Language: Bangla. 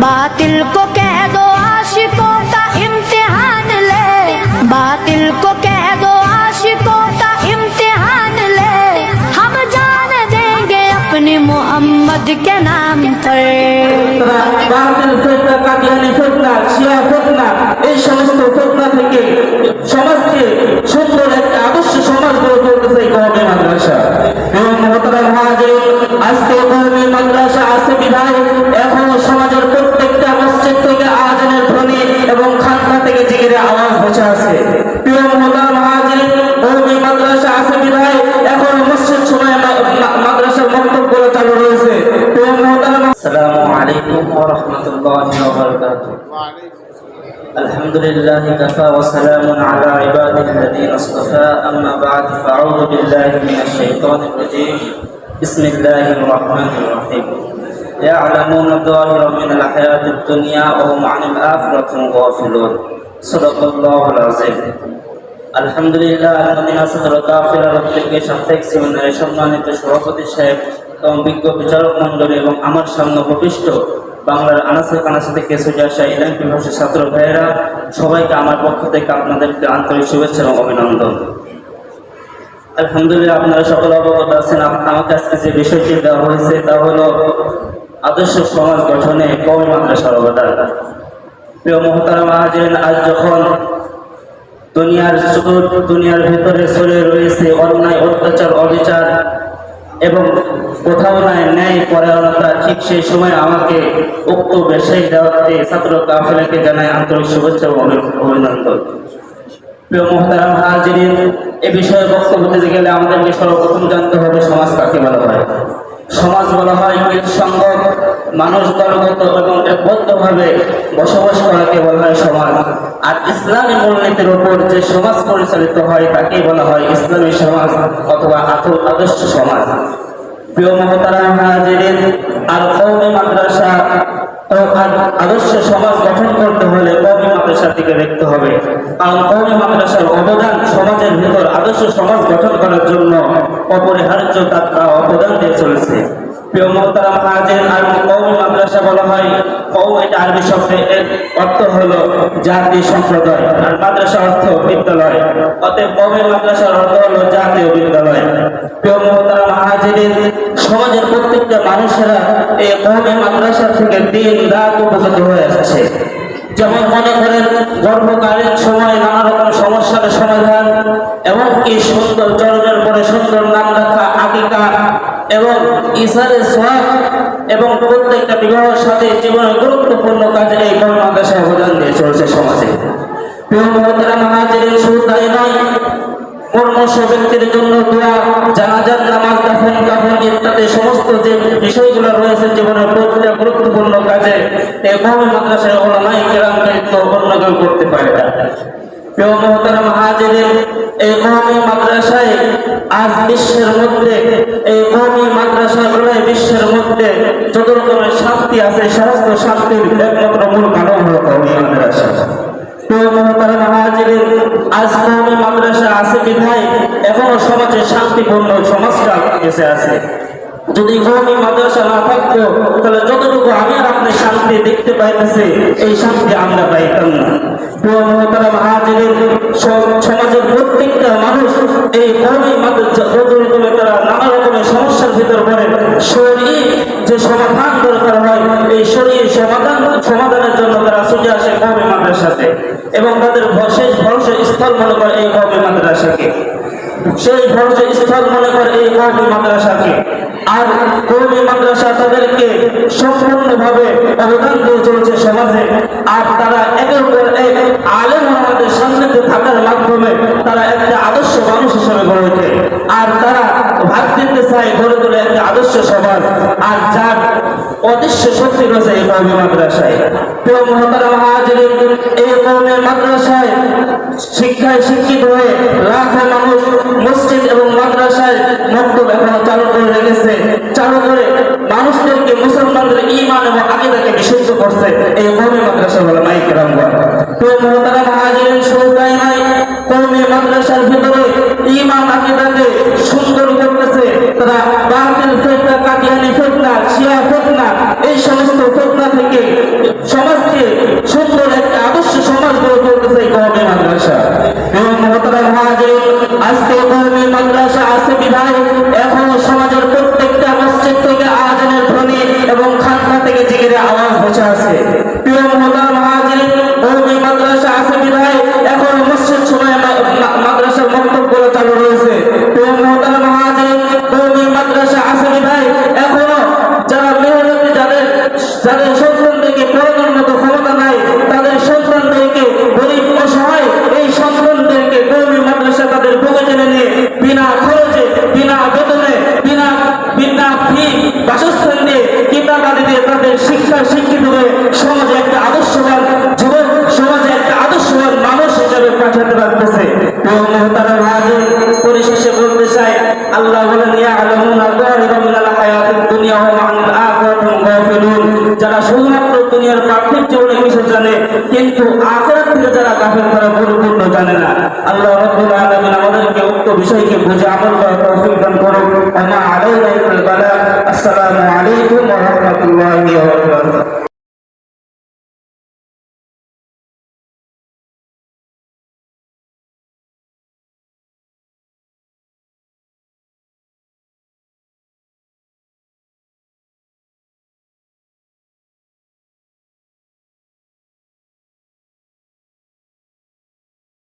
बातिल को कह दो आशिकों का इम्तिहान ले बातिल को कह दो आशिकों का इम्तिहान ले हम जान देंगे अपने मोहम्मद के नाम पर তারা বাতিল ফেতনা কাদিয়ানি ফেতনা শিয়া ফেতনা এই সমস্ত ফেতনা থেকে সমাজকে সুন্দর একটা আদর্শ সমাজ গড়ে তুলতেছে এই কওমি মাদ্রাসা এবং মোহতারাম হাজির আজকে الله وبركاته الحمد لله كفى وسلام على عباده الذين اصطفى أما بعد فأعوذ بالله من الشيطان الرجيم بسم الله الرحمن الرحيم يعلمون الظاهر من الحياة الدنيا وهم عن الآخرة غافلون صدق الله العظيم আলহামদুলিল্লাহ আলমদিনা সদর কাফির আরব থেকে সাপ্তাহিক সেমিনারে সম্মানিত সভাপতি সাহেব এবং বিজ্ঞ বিচারক মন্ডলী এবং আমার সামনে উপবিষ্ট বাংলার আনাসে কানাসে থেকে সোজা শাহ ইলাম বিভাষের ছাত্র ভাইয়েরা, সবাইকে আমার পক্ষ থেকে আপনাদেরকে আন্তরিক শুভেচ্ছা এবং অভিনন্দন। আলহামদুলিল্লাহ, আপনারা সকল অবগত আছেন। আমাকে আজকে যে বিষয়টি দেওয়া হয়েছে, তা হলো আদর্শ সমাজ গঠনে কওমি মাদ্রাসার অবদান প্রিয় মহতারা মাহাজিন আজ যখন দুনিয়ার দুনিয়ার ভেতরে চলে রয়েছে অন্যায়, অত্যাচার, অবিচার এবং কোথাও নাই ন্যায় পরায়ণতা ঠিক সেই সময় আমাকে উক্ত বেশাই দেওয়াতে ছাত্র কাফেলাকে জানাই আন্তরিক শুভেচ্ছা এবং অভিনন্দন। প্রিয় মোহতারাম হাজির এ বিষয়ে বক্তব্য দিতে গেলে আমাদেরকে সর্বপ্রথম জানতে হবে সমাজ কাকে ভালো হয় সমাজ বলা হয় সঙ্গ মানুষ দলগত এবং একবদ্ধভাবে বসবাস করাকে বলা হয় সমাজ। আর ইসলামী মূলনীতির ওপর যে সমাজ পরিচালিত হয় তাকে বলা হয় ইসলামী সমাজ অথবা আদর্শ সমাজ। প্রিয় মমতারা হাজির আর কৌমি মাদ্রাসা আদর্শ সমাজ গঠন করতে হলে কৌমি মাদ্রাসার দিকে দেখতে হবে। কারণ কৌমি মাদ্রাসার অবদান সমাজের ভিতর আদর্শ সমাজ গঠন করার জন্য অপরিহার্য তার অবদান দিয়ে চলেছে। প্রিয় আর কৌমি মাদ্রাসা বলা হয় কৌ এটা আরবি শব্দে এর অর্থ হলো জাতি সম্প্রদায়, আর মাদ্রাসা অর্থ বিদ্যালয়। অতএব কৌমি মাদ্রাসার অর্থ হলো জাতীয় বিদ্যালয়। প্রিয় সমাজের প্রত্যেকটা মানুষেরা এই কৌমি মাদ্রাসা থেকে দিন রাত উপকৃত হয়ে আসছে। যেমন মনে করেন, গর্ভকালীন সময় নানা রকম সমস্যার সমাধান এবং কি সুন্দর জন্মের পরে সুন্দর নাম রাখা আকিকা এবং ইসারে সোয়াব এবং প্রত্যেকটা বিবাহের সাথে জীবনের গুরুত্বপূর্ণ কাজে এই কর্ম মাদ্রাসা অবদান দিয়ে চলছে সমাজে। ব্যক্তির জন্য দোয়া, জানাজার নামাজ দাফন কাফন ইত্যাদি সমস্ত যে বিষয়গুলো রয়েছে জীবনের প্রতিটা গুরুত্বপূর্ণ কাজে এই কমে মাদ্রাসায় ওলামাই কেরাম দায়িত্ব অন্য কেউ করতে পারে না। এই মাদ্রাসায় আজ বিশ্বের মধ্যে এই বিশ্বের মধ্যে যত রকমের শান্তি আছে, সমস্ত শান্তির একমাত্র মূল কারণ হলো মাদ্রাসা। প্রিয় আজ মাদ্রাসা আছে বিধায় এখনও সমাজে শান্তিপূর্ণ সমাজটা বেঁচে আছে। যদি কওমি মাদ্রাসা না থাকতো, তাহলে যতটুকু আমি আর আপনি শান্তি দেখতে পাইতেছি, এই শান্তি আমরা পাইতাম না। নানা রকমের সমস্যার ভিতর হয়, এই সমাধান সমাধানের জন্য তারা এবং তাদের শেষ ভরসা স্থল মনে করে এই কওমি মাদ্রাসাকে। সেই ভরসা স্থল মনে করে এই কওমি মাদ্রাসাকে। আর কওমি মাদ্রাসা তাদেরকে সম্পূর্ণভাবে অবদান দিয়ে চলছে সমাজে। আর তারা একের পর এক আলেম আমাদের সামনেতে থাকার মাধ্যমে তারা একটা আদর্শ মানুষ হিসেবে গড়ে ওঠে। আর তারা ভাগ দিতে চায় গড়ে তোলে একটা আদর্শ সমাজ। আর যার অদৃশ্য শক্তি রয়েছে এই কওমি মাদ্রাসায়। প্রিয় মহতারা মহাজিরিন এই কওমি মাদ্রাসায় শিক্ষায় শিক্ষিত হয়ে লাখো মানুষ করছে, এই কওমি মাদ্রাসা বলে নাই কেরামগণ তো মোহতারা মহাজিরিন সৌকায় নাই কওমি মাদ্রাসার ভিতরে ইমাম আকিদাকে সুন্দর করতেছে, তারা যারা শুধুমাত্র দুনিয়ার পার্থিব জীবনে কিছু জানে, কিন্তু আখরাত থেকে যারা কাফের তারা পরিপূর্ণ জানে না। আল্লাহ রাব্বুল আলামিন আমাদেরকে উক্ত বিষয়কে বুঝে আমল করার তৌফিক দান করুন। আমা আলাইনা ইল্লাল বালা। আসসালামু আলাইকুম ওয়া রাহমাতুল্লাহি ওয়া